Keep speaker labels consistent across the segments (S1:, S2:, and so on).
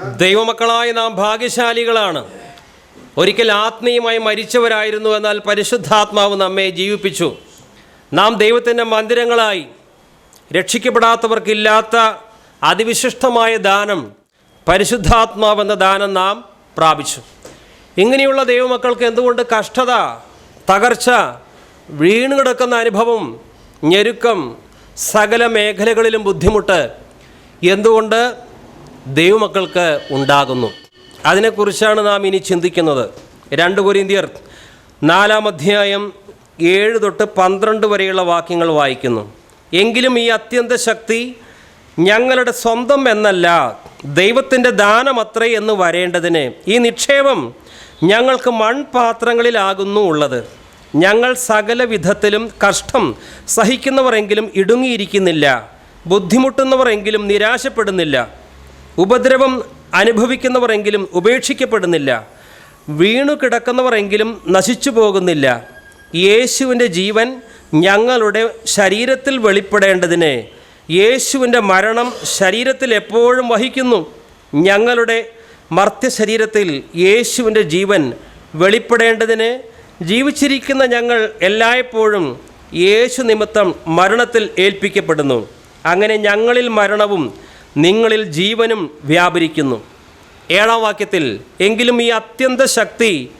S1: ദൈവമക്കളായ നാം ഭാഗ്യശാലികളാണ്. ഒരിക്കൽ ആത്മീയമായി മരിച്ചവരായിരുന്നു എന്നാൽ പരിശുദ്ധാത്മാവ് നമ്മെ ജീവിപ്പിച്ചു. നാം ദൈവത്തിന്റെ മന്ദിരങ്ങളായി. രക്ഷിക്കപ്പെടാത്തവർക്കില്ലാത്ത അതിവിശിഷ്ടമായ ദാനം പരിശുദ്ധാത്മാവെന്ന ദാനം നാം പ്രാപിച്ചു. ഇങ്ങനെയുള്ള ദൈവമക്കൾക്ക് എന്തുകൊണ്ട് കഷ്ടത തകർച്ച വീണുകിടക്കുന്ന അനുഭവം ഞെരുക്കം സകല മേഖലകളിലും ബുദ്ധിമുട്ട്? എന്തുകൊണ്ട് ദൈവമക്കൾക്ക് ഉണ്ടാകുന്നു. അതിനെക്കുറിച്ചാണ് നാം ഇനി ചിന്തിക്കുന്നത്. രണ്ട് കുരിന്തിയർ നാലാം അധ്യായം ഏഴ് തൊട്ട് പന്ത്രണ്ട് വരെയുള്ള വാക്യങ്ങൾ വായിക്കുന്നു. എങ്കിലും ഈ അത്യന്ത ശക്തി ഞങ്ങളുടെ സ്വന്തം എന്നല്ല ദൈവത്തിന്റെ ദാനമത്രേ എന്ന് വരേണ്ടതിന് ഈ നിക്ഷേപം ഞങ്ങൾക്ക് മൺപാത്രങ്ങളിലാകുന്നു ഉള്ളത്. ഞങ്ങൾ സകല വിധത്തിലും കഷ്ടം സഹിക്കുന്നവരെങ്കിലും ഇടുങ്ങിയിരിക്കുന്നില്ല ബുദ്ധിമുട്ടുന്നവരെങ്കിലും നിരാശപ്പെടുന്നില്ല. ഉപദ്രവം അനുഭവിക്കുന്നവരെങ്കിലും ഉപേക്ഷിക്കപ്പെടുന്നില്ല. വീണു കിടക്കുന്നവരെങ്കിലും നശിച്ചു പോകുന്നില്ല. യേശുവിന്റെ ജീവൻ ഞങ്ങളുടെ ശരീരത്തിൽ വെളിപ്പെടേണ്ടതിന്. യേശുവിന്റെ മരണം ശരീരത്തിൽ എപ്പോഴും വഹിക്കുന്നു. ഞങ്ങളുടെ മർത്യശരീരത്തിൽ യേശുവിന്റെ ജീവൻ വെളിപ്പെടേണ്ടതിന് ജീവിച്ചിരിക്കുന്ന ഞങ്ങൾ എല്ലായ്പ്പോഴും യേശു നിമിത്തം മരണത്തിൽ ഏൽപ്പിക്കപ്പെടുന്നു. അങ്ങനെ ഞങ്ങളിൽ മരണവും നിങ്ങളിൽ ജീവനും വ്യാപരിക്കുന്നു. ഏഴാം വാക്യത്തിൽ എങ്കിലും ഈ അത്യന്ത ശക്തി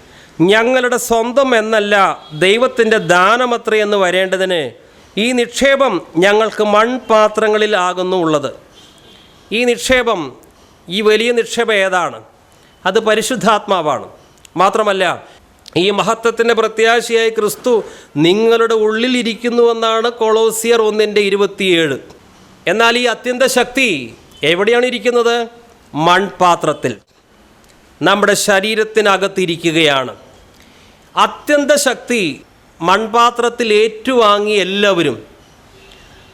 S1: ഞങ്ങളുടെ സ്വന്തം എന്നല്ല ദൈവത്തിന്റെ ദാനമത്രേ എന്ന് വരേണ്ടതിന് ഈ നിക്ഷേപം ഞങ്ങൾക്ക് മൺപാത്രങ്ങളിൽ ആകുന്നു ഉള്ളത്. ഈ നിക്ഷേപം ഈ വലിയ നിക്ഷേപം ഏതാണ്? അത് പരിശുദ്ധാത്മാവാണ്. മാത്രമല്ല ഈ മഹത്വത്തിന്റെ പ്രത്യാശയായി ക്രിസ്തു നിങ്ങളുടെ ഉള്ളിലിരിക്കുന്നുവെന്നാണ് കൊളോസിയർ ഒന്നിന്റെ ഇരുപത്തിയേഴ്. എന്നാൽ ഈ അത്യന്ത ശക്തി എവിടെയാണ് ഇരിക്കുന്നത്? മൺപാത്രത്തിൽ. നമ്മുടെ ശരീരത്തിനകത്തിരിക്കുകയാണ് അത്യന്ത ശക്തി മൺപാത്രത്തിൽ ഏറ്റുവാങ്ങി എല്ലാവരും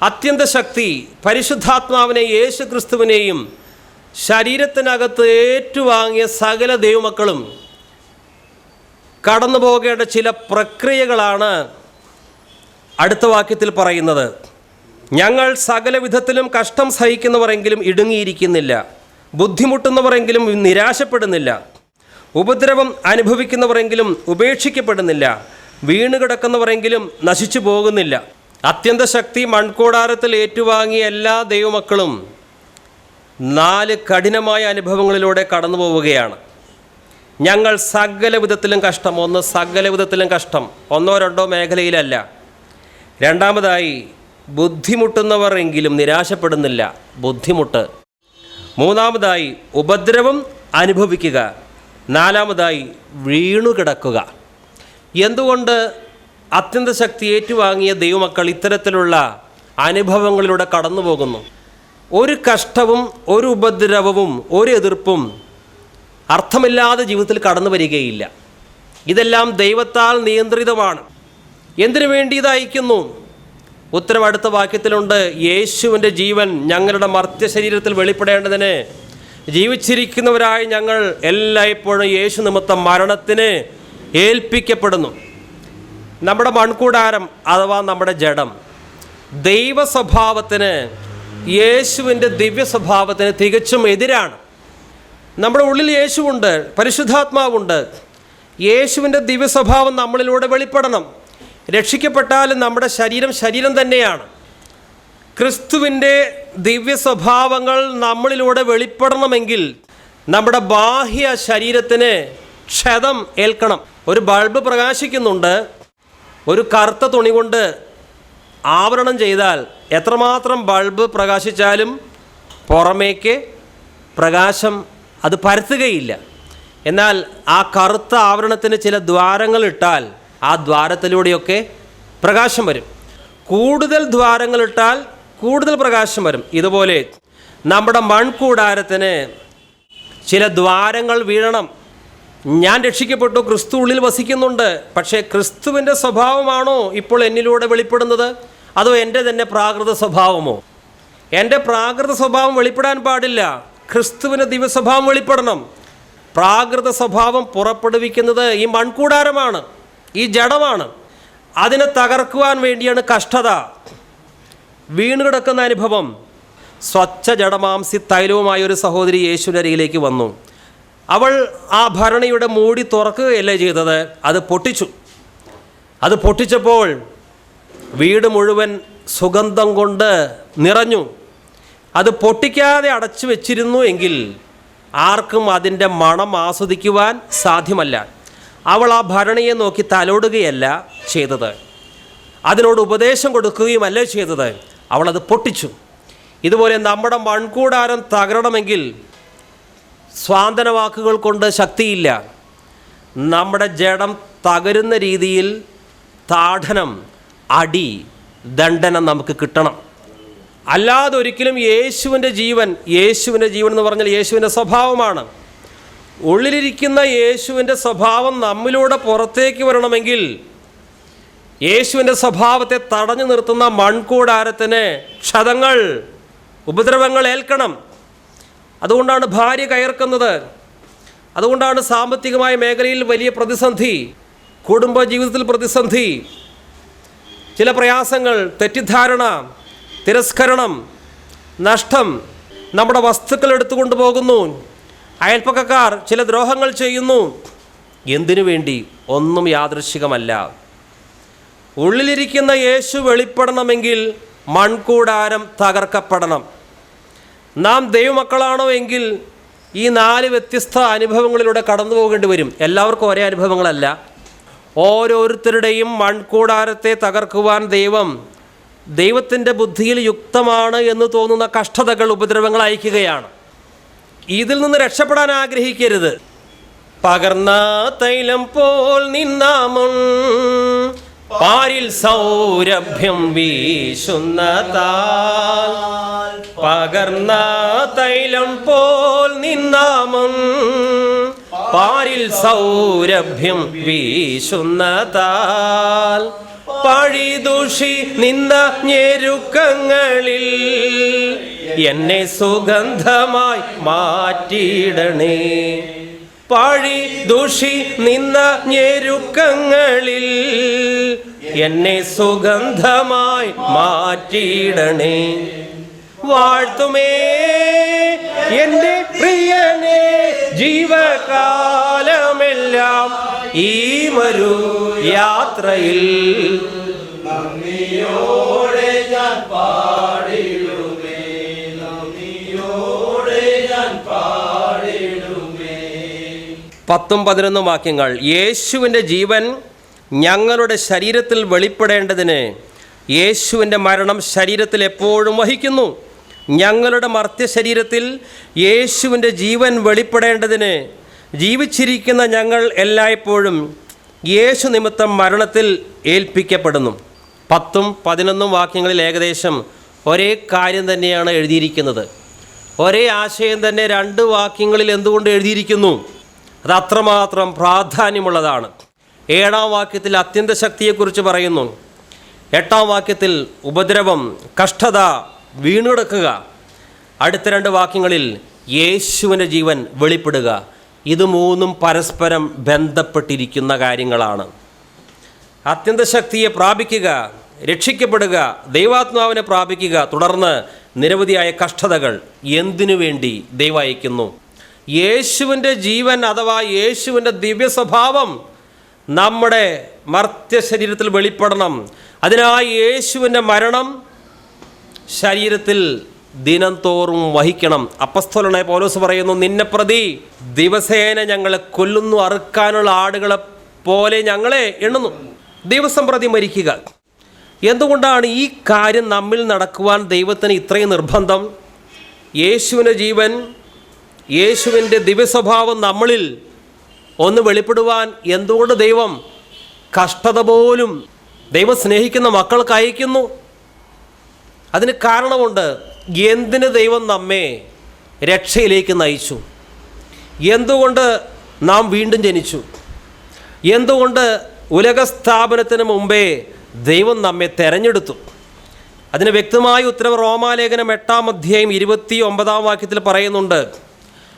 S1: അത്യന്ത ശക്തി പരിശുദ്ധാത്മാവിനെ യേശു ക്രിസ്തുവിനെയും ശരീരത്തിനകത്ത് ഏറ്റുവാങ്ങിയ സകല ദൈവമക്കളും കടന്നു പോകേണ്ട ചില പ്രക്രിയകളാണ് അടുത്ത വാക്യത്തിൽ പറയുന്നത്. ഞങ്ങൾ സകല വിധത്തിലും കഷ്ടം സഹിക്കുന്നവരെങ്കിലും ഇടുങ്ങിയിരിക്കുന്നില്ല. ബുദ്ധിമുട്ടുന്നവരെങ്കിലും നിരാശപ്പെടുന്നില്ല. ഉപദ്രവം അനുഭവിക്കുന്നവരെങ്കിലും ഉപേക്ഷിക്കപ്പെടുന്നില്ല. വീണുകിടക്കുന്നവരെങ്കിലും നശിച്ചു പോകുന്നില്ല അത്യന്ത ശക്തി മൺകൂടാരത്തിൽ ഏറ്റുവാങ്ങിയ എല്ലാ ദൈവമക്കളും നാല് കഠിനമായ അനുഭവങ്ങളിലൂടെ കടന്നു പോവുകയാണ് ഞങ്ങൾ സകല വിധത്തിലും കഷ്ടം. ഒന്ന് സകല വിധത്തിലും കഷ്ടം. ഒന്നോ രണ്ടോ മേഖലയിലല്ല. രണ്ടാമതായി ബുദ്ധിമുട്ടുന്നവർ എങ്കിലും നിരാശപ്പെടുന്നില്ല. ബുദ്ധിമുട്ട്. മൂന്നാമതായി ഉപദ്രവം അനുഭവിക്കുക. നാലാമതായി വീണുകിടക്കുക എന്തുകൊണ്ട് അത്യന്ത ശക്തി ഏറ്റുവാങ്ങിയ ദൈവമക്കൾ ഇത്തരത്തിലുള്ള അനുഭവങ്ങളിലൂടെ കടന്നു പോകുന്നു ഒരു കഷ്ടവും ഒരു ഉപദ്രവവും ഒരു എതിർപ്പും അർത്ഥമില്ലാതെ ജീവിതത്തിൽ കടന്നു വരികയില്ല. ഇതെല്ലാം ദൈവത്താൽ നിയന്ത്രിതമാണ്. എന്തിനു വേണ്ടി ഇത് അയക്കുന്നു? ഉത്തരം അടുത്ത വാക്യത്തിലുണ്ട് യേശുവിന്റെ ജീവൻ ഞങ്ങളുടെ മർത്യ ശരീരത്തിൽ വെളിപ്പെടേണ്ടതിന് ജീവിച്ചിരിക്കുന്നവരായി ഞങ്ങൾ എല്ലായ്പ്പോഴും യേശു നിമിത്തം മരണത്തിന് ഏൽപ്പിക്കപ്പെടുന്നു. നമ്മുടെ മൺകൂടാരം അഥവാ നമ്മുടെ ജഡം ദൈവ സ്വഭാവത്തിന് യേശുവിന്റെ ദിവ്യ സ്വഭാവത്തിന് തികച്ചും എതിരാണ്. നമ്മുടെ ഉള്ളിൽ യേശുവുണ്ട് പരിശുദ്ധാത്മാവുണ്ട്. യേശുവിന്റെ ദിവ്യ സ്വഭാവം നമ്മളിലൂടെ വെളിപ്പെടണം. രക്ഷിക്കപ്പെട്ടാലും നമ്മുടെ ശരീരം ശരീരം തന്നെയാണ്. ക്രിസ്തുവിന്റെ ദിവ്യ സ്വഭാവങ്ങൾ നമ്മളിലൂടെ വെളിപ്പെടണമെങ്കിൽ നമ്മുടെ ബാഹ്യ ശരീരത്തിന് ക്ഷതം ഏൽക്കണം. ഒരു ബൾബ് പ്രകാശിക്കുന്നുണ്ട്. ഒരു കറുത്ത തുണി കൊണ്ട് ആവരണം ചെയ്താൽ എത്രമാത്രം ബൾബ് പ്രകാശിച്ചാലും പുറമേക്ക് പ്രകാശം അത് പരത്തുകയില്ല. എന്നാൽ ആ കറുത്ത ആവരണത്തിന് ചില ദ്വാരങ്ങൾ ഇട്ടാൽ ആ ദ്വാരത്തിലൂടെയൊക്കെ പ്രകാശം വരും. കൂടുതൽ ദ്വാരങ്ങളിട്ടാൽ കൂടുതൽ പ്രകാശം വരും. ഇതുപോലെ നമ്മുടെ മൺകൂടാരത്തിന് ചില ദ്വാരങ്ങൾ വീഴണം. ഞാൻ രക്ഷിക്കപ്പെട്ടു ക്രിസ്തു ഉള്ളിൽ വസിക്കുന്നുണ്ട്. പക്ഷേ ക്രിസ്തുവിന്റെ സ്വഭാവമാണോ ഇപ്പോൾ എന്നിലൂടെ വെളിപ്പെടുന്നത്? അതോ എന്റെ തന്നെ പ്രാകൃത സ്വഭാവമോ? എന്റെ പ്രാകൃത സ്വഭാവം വെളിപ്പെടാൻ പാടില്ല. ക്രിസ്തുവിന്റെ ദിവ്യസ്വഭാവം വെളിപ്പെടണം. പ്രാകൃത സ്വഭാവം പുറപ്പെടുവിക്കുന്നത് ഈ മൺകൂടാരമാണ്. ഈ ജഡമാണ്. അതിനെ തകർക്കുവാൻ വേണ്ടിയാണ് കഷ്ടത. വീണ് കിടക്കുന്ന അനുഭവം. സ്വച്ഛ ജഡമാംസി തൈലവുമായ ഒരു സഹോദരി യേശുവിന്റെ അരികിലേക്ക് വന്നു. അവൾ ആ ഭരണിയുടെ മൂടി തുറക്കുകയല്ലേ ചെയ്തത്? അത് പൊട്ടിച്ചു. അത് പൊട്ടിച്ചപ്പോൾ വീട് മുഴുവൻ സുഗന്ധം കൊണ്ട് നിറഞ്ഞു. അത് പൊട്ടിക്കാതെ അടച്ചു വെച്ചിരുന്നു എങ്കിൽ ആർക്കും അതിന്റെ മണം ആസ്വദിക്കുവാൻ സാധ്യമല്ല. അവൾ ആ ഭരണിയെ നോക്കി തലോടുകയല്ല ചെയ്തത്. അതിനോട് ഉപദേശം കൊടുക്കുകയുമല്ല ചെയ്തത്. അവളത് പൊട്ടിച്ചു. ഇതുപോലെ നമ്മുടെ മൺകൂടാരം തകരണമെങ്കിൽ സ്വാന്തന വാക്കുകൾ കൊണ്ട് ശക്തിയില്ല. നമ്മുടെ ജഡം തകരുന്ന രീതിയിൽ താഠനം അടി ദണ്ഡനം നമുക്ക് കിട്ടണം. അല്ലാതെ ഒരിക്കലും യേശുവിന്റെ ജീവൻ യേശുവിന്റെ ജീവൻ എന്ന് പറഞ്ഞാൽ യേശുവിന്റെ സ്വഭാവമാണ്. ഉള്ളിലിരിക്കുന്ന യേശുവിന്റെ സ്വഭാവം നമ്മിലൂടെ പുറത്തേക്ക് വരണമെങ്കിൽ യേശുവിന്റെ സ്വഭാവത്തെ തടഞ്ഞു നിർത്തുന്ന മൺകൂടാരത്തിന് ക്ഷതങ്ങൾ ഉപദ്രവങ്ങൾ ഏൽക്കണം. അതുകൊണ്ടാണ് ഭാര്യ കയർക്കുന്നത്. അതുകൊണ്ടാണ് സാമ്പത്തികമായ മേഖലയിൽ വലിയ പ്രതിസന്ധി കുടുംബ ജീവിതത്തിൽ പ്രതിസന്ധി. ചില പ്രയാസങ്ങൾ തെറ്റിദ്ധാരണ തിരസ്കരണം നഷ്ടം നമ്മുടെ വസ്തുക്കൾ എടുത്തുകൊണ്ട് പോകുന്നു. അയൽപ്പക്കക്കാർ ചില ദ്രോഹങ്ങൾ ചെയ്യുന്നു. എന്തിനു വേണ്ടി? ഒന്നും യാദൃശികമല്ല. ഉള്ളിലിരിക്കുന്ന യേശു വെളിപ്പെടണമെങ്കിൽ മൺകൂടാരം തകർക്കപ്പെടണം. നാം ദൈവമക്കളാണോ എങ്കിൽ ഈ നാല് വ്യത്യസ്ത അനുഭവങ്ങളിലൂടെ കടന്നു പോകേണ്ടി വരും. എല്ലാവർക്കും ഒരേ അനുഭവങ്ങളല്ല. ഓരോരുത്തരുടെയും മൺകൂടാരത്തെ തകർക്കുവാൻ ദൈവം ദൈവത്തിന്റെ ബുദ്ധിയിൽ യുക്തമാണ് എന്ന് തോന്നുന്ന കഷ്ടതകൾ ഉപദ്രവങ്ങൾ അയക്കുകയാണ്. ഇതിൽ നിന്ന് രക്ഷപ്പെടാൻ ആഗ്രഹിക്കരുത്. പകർന്ന തൈലം പോൽ നിന്നാമം പാരിൽ സൗരഭ്യം വീശുന്ന പകർന്ന തൈലം പോൽ നിന്നാമം പാരിൽ സൗരഭ്യം വീശുന്ന പഴിദൂഷി നിന്ന ഞെരുക്കങ്ങളിൽ എന്നെ സുഗന്ധമായി മാറ്റിയിടണേ. പഴി ദുഷി നിന്ന ഞെരുക്കങ്ങളിൽ എന്നെ സുഗന്ധമായി മാറ്റിയിടണേ. വാഴ്ത്തുമേ എന്റെ പ്രിയനെ ജീവകാലമെല്ലാം ഈ മരു യാത്രയിൽ പത്തും പതിനൊന്നും വാക്യങ്ങൾ. യേശുവിന്റെ ജീവൻ ഞങ്ങളുടെ ശരീരത്തിൽ വെളിപ്പെടേണ്ടതിന് യേശുവിന്റെ മരണം ശരീരത്തിൽ എപ്പോഴും വഹിക്കുന്നു. ഞങ്ങളുടെ മർത്യ ശരീരത്തിൽ യേശുവിന്റെ ജീവൻ വെളിപ്പെടേണ്ടതിന് ജീവിച്ചിരിക്കുന്ന ഞങ്ങൾ എല്ലായ്പ്പോഴും യേശു നിമിത്തം മരണത്തിൽ ഏൽപ്പിക്കപ്പെടുന്നു. പത്തും പതിനൊന്നും വാക്യങ്ങളിൽ ഏകദേശം ഒരേ കാര്യം തന്നെയാണ് എഴുതിയിരിക്കുന്നത്. ഒരേ ആശയം തന്നെ രണ്ട് വാക്യങ്ങളിൽ എന്തുകൊണ്ട് എഴുതിയിരിക്കുന്നു? അത് അത്രമാത്രം പ്രാധാന്യമുള്ളതാണ്. ഏഴാം വാക്യത്തിൽ അത്യന്ത ശക്തിയെക്കുറിച്ച് പറയുന്നു. എട്ടാം വാക്യത്തിൽ ഉപദ്രവം കഷ്ടത വീണുകിടക്കുക അടുത്ത രണ്ട് വാക്യങ്ങളിൽ യേശുവിന്റെ ജീവൻ വെളിപ്പെടുക. ഇത് മൂന്നും പരസ്പരം ബന്ധപ്പെട്ടിരിക്കുന്ന കാര്യങ്ങളാണ്. അത്യന്ത ശക്തിയെ പ്രാപിക്കുക രക്ഷിക്കപ്പെടുക ദൈവാത്മാവിനെ പ്രാപിക്കുക തുടർന്ന് നിരവധിയായ കഷ്ടതകൾ എന്തിനു വേണ്ടി ദൈവം അയക്കുന്നു? യേശുവിന്റെ ജീവൻ അഥവാ യേശുവിന്റെ ദിവ്യ സ്വഭാവം നമ്മുടെ മർത്യ ശരീരത്തിൽ വെളിപ്പെടണം. അതിനായി യേശുവിന്റെ മരണം ശരീരത്തിൽ ദിനം തോറും വഹിക്കണം. അപ്പസ്തോലനായ പൗലോസ് പറയുന്നു നിന്നെ പ്രതി ദിവസേന ഞങ്ങളെ കൊല്ലുന്നു അറുക്കാനുള്ള ആടുകളെ പോലെ ഞങ്ങളെ എണ്ണുന്നു. ദിവസം പ്രതി മരിക്കുക. എന്തുകൊണ്ടാണ് ഈ കാര്യം നമ്മിൽ നടക്കുവാൻ ദൈവത്തിന് ഇത്രയും നിർബന്ധം? യേശുവിന്റെ ജീവൻ യേശുവിന്റെ ദിവ്യസ്വഭാവം നമ്മളിൽ ഒന്ന് വെളിപ്പെടുവാൻ എന്തുകൊണ്ട് ദൈവം കഷ്ടത പോലും ദൈവം സ്നേഹിക്കുന്ന മക്കൾക്ക് അയക്കുന്നു? അതിന് കാരണമുണ്ട് എന്തിന് ദൈവം നമ്മെ രക്ഷയിലേക്ക് നയിച്ചു? എന്തുകൊണ്ട് നാം വീണ്ടും ജനിച്ചു? എന്തുകൊണ്ട് ഉലകസ്ഥാപനത്തിന് മുമ്പേ ദൈവം നമ്മെ തെരഞ്ഞെടുത്തു? അതിന് വ്യക്തമായ ഉത്തരവ് റോമാലേഖനം എട്ടാം അധ്യായം ഇരുപത്തി ഒമ്പതാം വാക്യത്തിൽ പറയുന്നുണ്ട്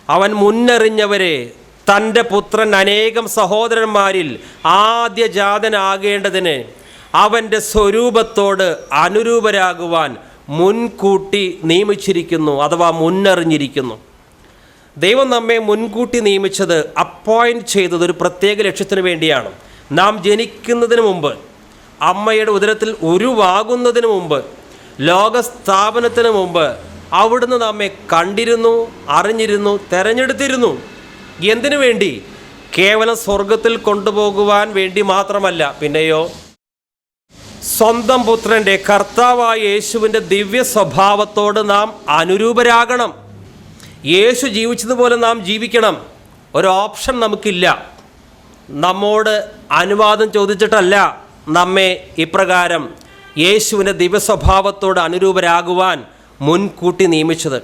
S1: അവൻ മുന്നറിഞ്ഞവരെ തന്റെ പുത്രൻ അനേകം സഹോദരന്മാരിൽ ആദ്യജാതനാകേണ്ടതിന് അവന്റെ സ്വരൂപത്തോട് അനുരൂപരാകുവാൻ മുൻകൂട്ടി നിയമിച്ചിരിക്കുന്നു അഥവാ മുന്നറിഞ്ഞിരിക്കുന്നു. ദൈവം നമ്മെ മുൻകൂട്ടി നിയമിച്ചത് അപ്പോയിന്റ് ചെയ്തത് ഒരു പ്രത്യേക ലക്ഷ്യത്തിന് വേണ്ടിയാണ്. നാം ജനിക്കുന്നതിന് മുമ്പ് അമ്മയുടെ ഉദരത്തിൽ ഉരുവാകുന്നതിന് മുമ്പ് ലോകസ്ഥാപനത്തിന് മുമ്പ് അവിടുന്ന് നമ്മെ കണ്ടിരുന്നു അറിഞ്ഞിരുന്നു തെരഞ്ഞെടുത്തിരുന്നു. എന്തിനു വേണ്ടി? കേവലം സ്വർഗത്തിൽ കൊണ്ടുപോകുവാൻ വേണ്ടി മാത്രമല്ല. പിന്നെയോ സ്വന്തം പുത്രന്റെ കർത്താവായ യേശുവിന്റെ ദിവ്യ സ്വഭാവത്തോട് നാം അനുരൂപരാകണം. യേശു ജീവിച്ചതുപോലെ നാം ജീവിക്കണം. ഒരു ഓപ്ഷൻ നമുക്കില്ല. നമ്മോട് അനുവാദം ചോദിച്ചിട്ടല്ല നമ്മെ ഇപ്രകാരം യേശുവിന്റെ ദിവ്യസ്വഭാവത്തോട് അനുരൂപരാകുവാൻ മുൻകൂട്ടി നിയമിച്ചത്.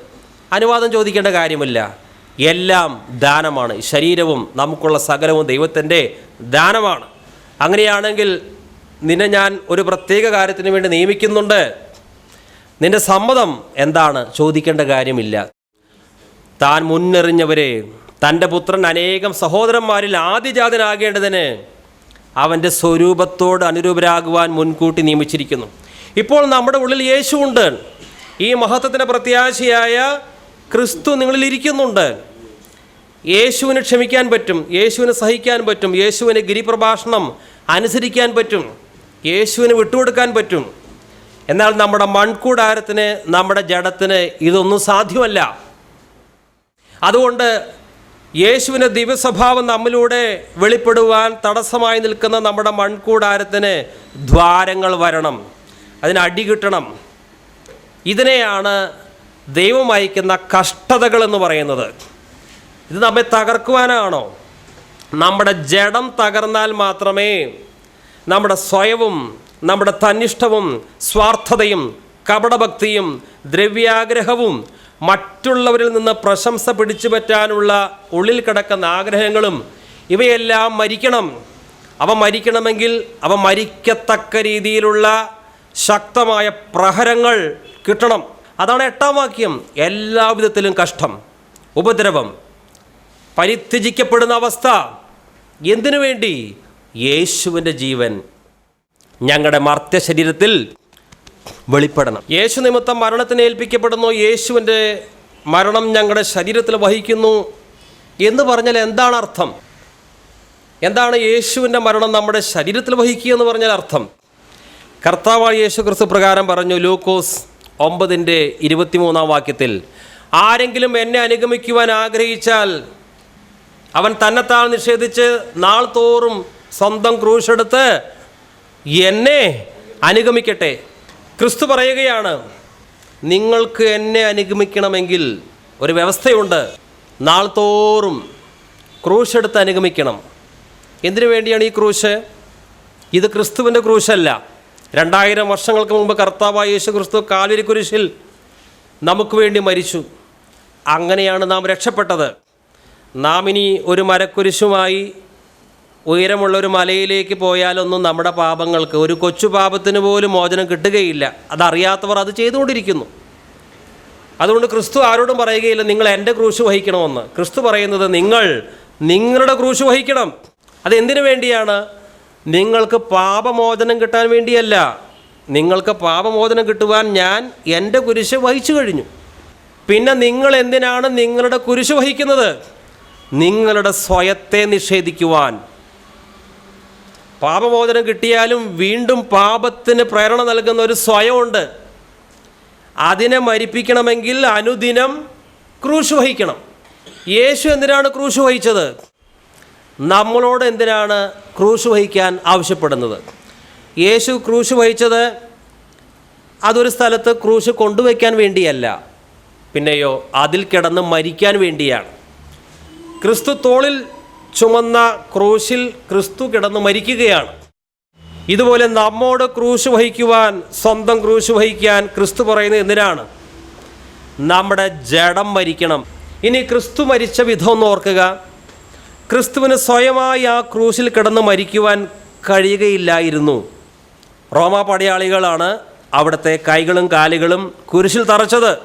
S1: അനുവാദം ചോദിക്കേണ്ട കാര്യമില്ല. എല്ലാം ദാനമാണ്. ശരീരവും നമുക്കുള്ള സകലവും ദൈവത്തിന്റെ ദാനമാണ്. അങ്ങനെയാണെങ്കിൽ നിന്നെ ഞാൻ ഒരു പ്രത്യേക കാര്യത്തിന് വേണ്ടി നിയമിക്കുന്നുണ്ട്. നിന്റെ സമ്മതം എന്താണ്? ചോദിക്കേണ്ട കാര്യമില്ല. താൻ മുന്നെറിഞ്ഞവരെ തന്റെ പുത്രൻ അനേകം സഹോദരന്മാരിൽ ആദ്യജാതനാകേണ്ടതിന് അവന്റെ സ്വരൂപത്തോട് അനുരൂപരാകുവാൻ മുൻകൂട്ടി നിയമിച്ചിരിക്കുന്നു. ഇപ്പോൾ നമ്മുടെ ഉള്ളിൽ യേശുവുണ്ട് ഈ മഹത്വത്തിന്റെ പ്രത്യാശയായ ക്രിസ്തു നിങ്ങളിൽ ഇരിക്കുന്നുണ്ട്. യേശുവിന് ക്ഷമിക്കാൻ പറ്റും യേശുവിനെ സഹിക്കാൻ പറ്റും യേശുവിന് ഗിരിപ്രഭാഷണം അനുസരിക്കാൻ പറ്റും. യേശുവിന് വിട്ടുകൊടുക്കാൻ പറ്റും. എന്നാൽ നമ്മുടെ മൺകൂടാരത്തിന് നമ്മുടെ ജഡത്തിന് ഇതൊന്നും സാധ്യമല്ല. അതുകൊണ്ട് യേശുവിന്റെ ദിവ്യസ്വഭാവം നമ്മിലൂടെ വെളിപ്പെടുവാൻ തടസ്സമായി നിൽക്കുന്ന നമ്മുടെ മൺകൂടാരത്തിന് ദ്വാരങ്ങൾ വരണം. അതിന് അടി കിട്ടണം. ഇതിനെയാണ് ദൈവം അയക്കുന്ന കഷ്ടതകൾ എന്ന് പറയുന്നത്. ഇത് നമ്മെ തകർക്കുവാനാണോ? നമ്മുടെ ജഡം തകർന്നാൽ മാത്രമേ നമ്മുടെ സ്വയവും നമ്മുടെ തന്നിഷ്ടവും സ്വാർത്ഥതയും കപടഭക്തിയും ദ്രവ്യാഗ്രഹവും മറ്റുള്ളവരിൽ നിന്ന് പ്രശംസ പിടിച്ചു പറ്റാനുള്ള ഉള്ളിൽ കിടക്കുന്ന ആഗ്രഹങ്ങളും ഇവയെല്ലാം മരിക്കണം. അവ മരിക്കണമെങ്കിൽ അവ മരിക്കത്തക്ക രീതിയിലുള്ള ശക്തമായ പ്രഹരങ്ങൾ കിട്ടണം. അതാണ് എട്ടാം വാക്യം. എല്ലാവിധത്തിലും കഷ്ടം ഉപദ്രവം പരിത്യജിക്കപ്പെടുന്ന അവസ്ഥ. എന്തിനു വേണ്ടി? യേശുവിന്റെ ജീവൻ ഞങ്ങളുടെ മർത്യ ശരീരത്തിൽ വെളിപ്പെടണം. യേശു നിമിത്തം മരണത്തിന് ഏൽപ്പിക്കപ്പെടുന്നു. യേശുവിന്റെ മരണം ഞങ്ങളുടെ ശരീരത്തിൽ വഹിക്കുന്നു എന്ന് പറഞ്ഞാൽ എന്താണ് അർത്ഥം? എന്താണ് യേശുവിന്റെ മരണം നമ്മുടെ ശരീരത്തിൽ വഹിക്കുക എന്ന് പറഞ്ഞാൽ അർത്ഥം? കർത്താവായ യേശു ക്രിസ്തു പ്രകാരം പറഞ്ഞു ലൂക്കോസ് ഒമ്പതിന്റെ ഇരുപത്തിമൂന്നാം വാക്യത്തിൽ ആരെങ്കിലും എന്നെ അനുഗമിക്കുവാൻ ആഗ്രഹിച്ചാൽ അവൻ തന്നെത്താൾ നിഷേധിച്ച് നാൾ തോറും സ്വന്തം ക്രൂശെടുത്ത് എന്നെ അനുഗമിക്കട്ടെ. ക്രിസ്തു പറയുകയാണ് നിങ്ങൾക്ക് എന്നെ അനുഗമിക്കണമെങ്കിൽ ഒരു വ്യവസ്ഥയുണ്ട്. നാൾ തോറും ക്രൂശെടുത്ത് അനുഗമിക്കണം. എന്തിനു വേണ്ടിയാണ് ഈ ക്രൂശ്? ഇത് ക്രിസ്തുവിന്റെ ക്രൂശല്ല. രണ്ടായിരം വർഷങ്ങൾക്ക് മുമ്പ് കർത്താവായ യേശു ക്രിസ്തു കാലിരി കുരിശിൽ നമുക്ക് വേണ്ടി മരിച്ചു. അങ്ങനെയാണ് നാം രക്ഷപ്പെട്ടത്. നാം ഇനി ഒരു മരക്കുരിശുമായി ഉയരമുള്ള ഒരു മലയിലേക്ക് പോയാലൊന്നും നമ്മുടെ പാപങ്ങൾക്ക് ഒരു കൊച്ചു പാപത്തിന് പോലും മോചനം കിട്ടുകയില്ല. അതറിയാത്തവർ അത് ചെയ്തുകൊണ്ടിരിക്കുന്നു. അതുകൊണ്ട് ക്രിസ്തു ആരോടും പറയുകയില്ല നിങ്ങൾ എന്റെ ക്രൂശ് വഹിക്കണമെന്ന്. ക്രിസ്തു പറയുന്നത് നിങ്ങൾ നിങ്ങളുടെ ക്രൂശ് വഹിക്കണം. അതെന്തിനു വേണ്ടിയാണ്? നിങ്ങൾക്ക് പാപമോചനം കിട്ടാൻ വേണ്ടിയല്ല. നിങ്ങൾക്ക് പാപമോചനം കിട്ടുവാൻ ഞാൻ എന്റെ കുരിശ് വഹിച്ചു കഴിഞ്ഞു. പിന്നെ നിങ്ങൾ എന്തിനാണ് നിങ്ങളുടെ കുരിശ് വഹിക്കുന്നത്? നിങ്ങളുടെ സ്വയത്തെ നിഷേധിക്കുവാൻ. പാപമോചനം കിട്ടിയാലും വീണ്ടും പാപത്തിന് പ്രേരണ നൽകുന്ന ഒരു സ്വയമുണ്ട്. അതിനെ മരിപ്പിക്കണമെങ്കിൽ അനുദിനം ക്രൂശ് വഹിക്കണം. യേശു എന്തിനാണ് ക്രൂശ് വഹിച്ചത്? നമ്മളോട് എന്തിനാണ് ക്രൂശ് വഹിക്കാൻ ആവശ്യപ്പെടുന്നത്? യേശു ക്രൂശ് വഹിച്ചത് അതൊരു സ്ഥലത്ത് ക്രൂശ് കൊണ്ടുവയ്ക്കാൻ വേണ്ടിയല്ല. പിന്നെയോ അതിൽ കിടന്ന് മരിക്കാൻ വേണ്ടിയാണ്. ക്രിസ്തു തോളിൽ ചുമന്ന ക്രൂശിൽ ക്രിസ്തു കിടന്ന് മരിക്കുകയാണ്. ഇതുപോലെ നമ്മോട് ക്രൂശ് വഹിക്കുവാൻ സ്വന്തം ക്രൂശ് വഹിക്കാൻ ക്രിസ്തു പറയുന്നത് എന്തിനാണ്? നമ്മുടെ ജഡം മരിക്കണം. ഇനി ക്രിസ്തു മരിച്ച വിധം ഒന്ന് ഓർക്കുക. ക്രിസ്തുവിന് സ്വയമായി ആ ക്രൂശിൽ കിടന്ന് മരിക്കുവാൻ കഴിയുകയില്ലായിരുന്നു. റോമാ പടയാളികളാണ് അവിടുത്തെ കൈകളും കാലുകളും കുരിശിൽ തറച്ചത്.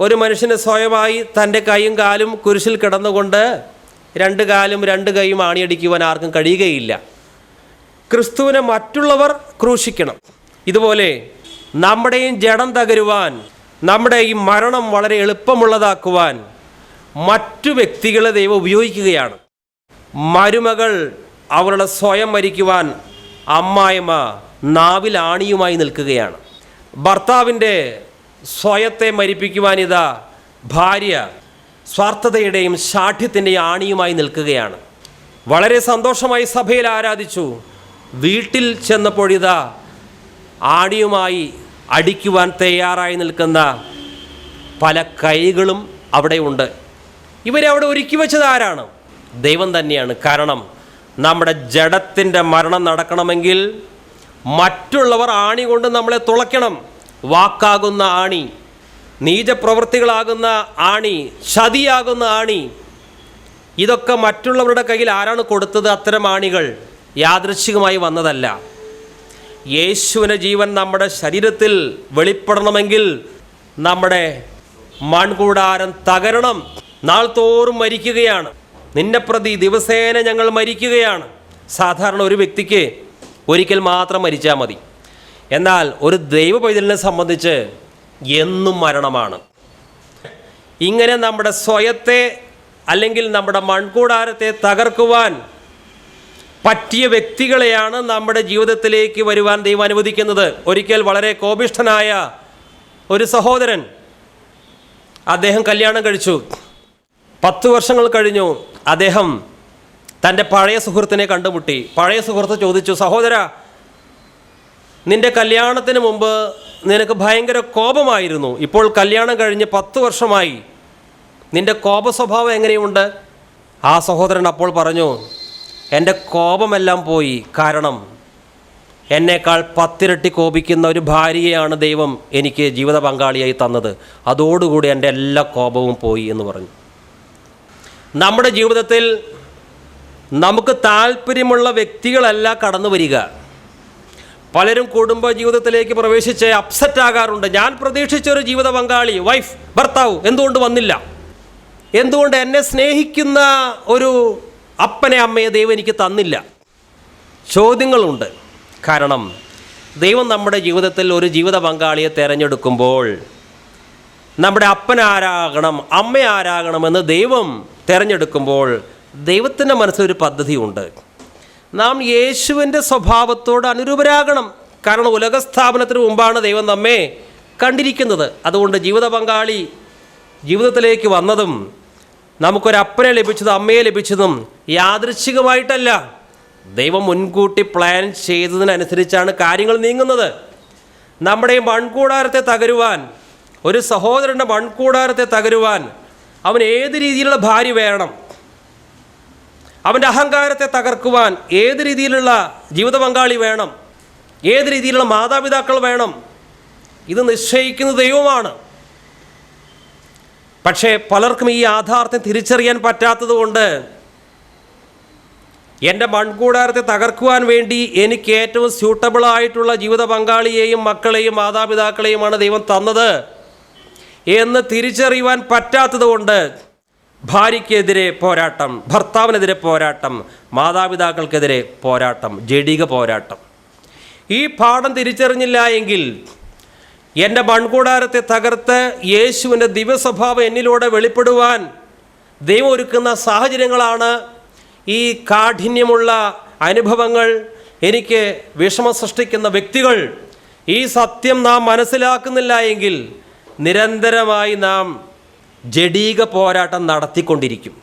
S1: ഒരു മനുഷ്യന് സ്വയമായി തന്റെ കൈയും കാലും കുരിശിൽ കിടന്നുകൊണ്ട് രണ്ട് കാലും രണ്ട് കൈയും ആണിയടിക്കുവാൻ ആർക്കും കഴിയുകയില്ല. ക്രിസ്തുവിനെ മറ്റുള്ളവർ ക്രൂശിക്കണം. ഇതുപോലെ നമ്മുടെയും ജഡം തകരുവാൻ നമ്മുടെ ഈ മരണം വളരെ എളുപ്പമുള്ളതാക്കുവാൻ മറ്റു വ്യക്തികളെ ദൈവം ഉപയോഗിക്കുകയാണ്. മരുമകൾ അവരുടെ സ്വയം മരിക്കുവാൻ അമ്മായിമ്മ നാവിൽ ആണിയുമായി നിൽക്കുകയാണ്. ഭർത്താവിന്റെ സ്വയത്തെ മരിപ്പിക്കുവാനിതാ ഭാര്യ സ്വാർത്ഥതയുടെയും ശാഠ്യത്തിന്റെയും ആണിയുമായി നിൽക്കുകയാണ്. വളരെ സന്തോഷമായി സഭയിൽ ആരാധിച്ചു. വീട്ടിൽ ചെന്നപ്പോഴിതാ ആണിയുമായി അടിക്കുവാൻ തയ്യാറായി നിൽക്കുന്ന പല കൈകളും അവിടെയുണ്ട് ഇവരെ അവിടെ ഒരുക്കി വെച്ചത് ആരാണ്? ദൈവം തന്നെയാണ്. കാരണം നമ്മുടെ ജഡത്തിന്റെ മരണം നടക്കണമെങ്കിൽ മറ്റുള്ളവർ ആണി കൊണ്ട് നമ്മളെ തുളയ്ക്കണം. വാക്കാകുന്ന ആണി നീചപ്രവൃത്തികളാകുന്ന ആണി ശതിയാകുന്ന ആണി. ഇതൊക്കെ മറ്റുള്ളവരുടെ കയ്യിൽ ആരാണ് കൊടുത്തത്? അത്തരം ആണികൾ യാദൃച്ഛികമായി വന്നതല്ല. യേശുവിന്റെ ജീവൻ നമ്മുടെ ശരീരത്തിൽ വെളിപ്പെടണമെങ്കിൽ നമ്മുടെ മൺകൂടാരം തകരണം. നാൾ തോറും മരിക്കുകയാണ്. നിന്നെ പ്രതി ദിവസേന ഞങ്ങൾ മരിക്കുകയാണ്. സാധാരണ ഒരു വ്യക്തിക്ക് ഒരിക്കൽ മാത്രം മരിച്ചാൽ മതി. എന്നാൽ ഒരു ദൈവ പൈതലിനെ സംബന്ധിച്ച് എന്നും മരണമാണ്. ഇങ്ങനെ നമ്മുടെ സ്വയത്തെ അല്ലെങ്കിൽ നമ്മുടെ മൺകൂടാരത്തെ തകർക്കുവാൻ പറ്റിയ വ്യക്തികളെയാണ് നമ്മുടെ ജീവിതത്തിലേക്ക് വരുവാൻ ദൈവം അനുവദിക്കുന്നത്. ഒരിക്കൽ വളരെ കോപിഷ്ഠനായ ഒരു സഹോദരൻ അദ്ദേഹം കല്യാണം കഴിച്ചു. പത്ത് വർഷങ്ങൾ കഴിഞ്ഞു. അദ്ദേഹം തന്റെ പഴയ സുഹൃത്തിനെ കണ്ടുമുട്ടി. പഴയ സുഹൃത്ത് ചോദിച്ചു സഹോദര നിന്റെ കല്യാണത്തിന് മുമ്പ് നിനക്ക് ഭയങ്കര കോപമായിരുന്നു. ഇപ്പോൾ കല്യാണം കഴിഞ്ഞ് പത്ത് വർഷമായി. നിന്റെ കോപ സ്വഭാവം എങ്ങനെയുണ്ട്? ആ സഹോദരൻ അപ്പോൾ പറഞ്ഞു എന്റെ കോപമെല്ലാം പോയി. കാരണം എന്നേക്കാൾ പത്തിരട്ടി കോപിക്കുന്ന ഒരു ഭാര്യയാണ് ദൈവം എനിക്ക് ജീവിത പങ്കാളിയായി തന്നത്. അതോടുകൂടി എന്റെ എല്ലാ കോപവും പോയി എന്ന് പറഞ്ഞു. നമ്മുടെ ജീവിതത്തിൽ നമുക്ക് താല്പര്യമുള്ള വ്യക്തികളല്ല കടന്നു വരിക പലരും കുടുംബ ജീവിതത്തിലേക്ക് പ്രവേശിച്ച് അപ്സെറ്റ് ആകാറുണ്ട്. ഞാൻ പ്രതീക്ഷിച്ച ഒരു ജീവിത പങ്കാളി വൈഫ് ഭർത്താവ് എന്തുകൊണ്ട് വന്നില്ല? എന്തുകൊണ്ട് എന്നെ സ്നേഹിക്കുന്ന ഒരു അപ്പനെ അമ്മയെ ദൈവം എനിക്ക് തന്നില്ല? ചോദ്യങ്ങളുണ്ട്. കാരണം ദൈവം നമ്മുടെ ജീവിതത്തിൽ ഒരു ജീവിത പങ്കാളിയെ തിരഞ്ഞെടുക്കുമ്പോൾ നമ്മുടെ അപ്പൻ ആരാകണം അമ്മ ആരാകണമെന്ന് ദൈവം തിരഞ്ഞെടുക്കുമ്പോൾ ദൈവത്തിന്റെ മനസ്സിലൊരു പദ്ധതിയുണ്ട്. നാം യേശുവിന്റെ സ്വഭാവത്തോട് അനുരൂപരാകണം. കാരണം ഉലകസ്ഥാപനത്തിന് മുമ്പാണ് ദൈവം നമ്മെ കണ്ടിരിക്കുന്നത്. അതുകൊണ്ട് ജീവിത പങ്കാളി ജീവിതത്തിലേക്ക് വന്നതും നമുക്കൊരപ്പനെ ലഭിച്ചതും അമ്മയെ ലഭിച്ചതും യാദൃശ്ചികമായിട്ടല്ല. ദൈവം മുൻകൂട്ടി പ്ലാൻ ചെയ്തതിനനുസരിച്ചാണ് കാര്യങ്ങൾ നീങ്ങുന്നത്. നമ്മുടെ മൺകൂടാരത്തെ തകരുവാൻ ഒരു സഹോദരന്റെ മൺകൂടാരത്തെ തകരുവാൻ അവൻ ഏത് രീതിയിലുള്ള ഭാര്യ വേണം? അവന്റെ അഹങ്കാരത്തെ തകർക്കുവാൻ ഏത് രീതിയിലുള്ള ജീവിത പങ്കാളി വേണം? ഏത് രീതിയിലുള്ള മാതാപിതാക്കൾ വേണം? ഇത് നിശ്ചയിക്കുന്ന ദൈവമാണ്. പക്ഷേ പലർക്കും ഈ യാഥാർത്ഥ്യം തിരിച്ചറിയാൻ പറ്റാത്തത് കൊണ്ട് എന്റെ മൺകൂടാരത്തെ തകർക്കുവാൻ വേണ്ടി എനിക്ക് ഏറ്റവും സ്യൂട്ടബിളായിട്ടുള്ള ജീവിത പങ്കാളിയെയും മക്കളെയും മാതാപിതാക്കളെയുമാണ് ദൈവം തന്നത് എന്ന് തിരിച്ചറിയുവാൻ പറ്റാത്തത് കൊണ്ട് ഭാര്യയ്ക്കെതിരെ പോരാട്ടം ഭർത്താവിനെതിരെ പോരാട്ടം മാതാപിതാക്കൾക്കെതിരെ പോരാട്ടം ജഡിക പോരാട്ടം. ഈ പാഠം തിരിച്ചറിഞ്ഞില്ല എങ്കിൽ എന്റെ മൺകൂടാരത്തെ തകർത്ത് യേശുവിന്റെ ദിവ്യസ്വഭാവം എന്നിലൂടെ വെളിപ്പെടുവാൻ ദൈവം ഒരുക്കുന്ന സാഹചര്യങ്ങളാണ് ഈ കാഠിന്യമുള്ള അനുഭവങ്ങൾ. എനിക്ക് വിഷമം സൃഷ്ടിക്കുന്ന വ്യക്തികൾ ഈ സത്യം നാം മനസ്സിലാക്കുന്നില്ല എങ്കിൽ നിരന്തരമായി നാം ജഡീക പോരാട്ടം നടത്തിക്കൊണ്ടിരിക്കും.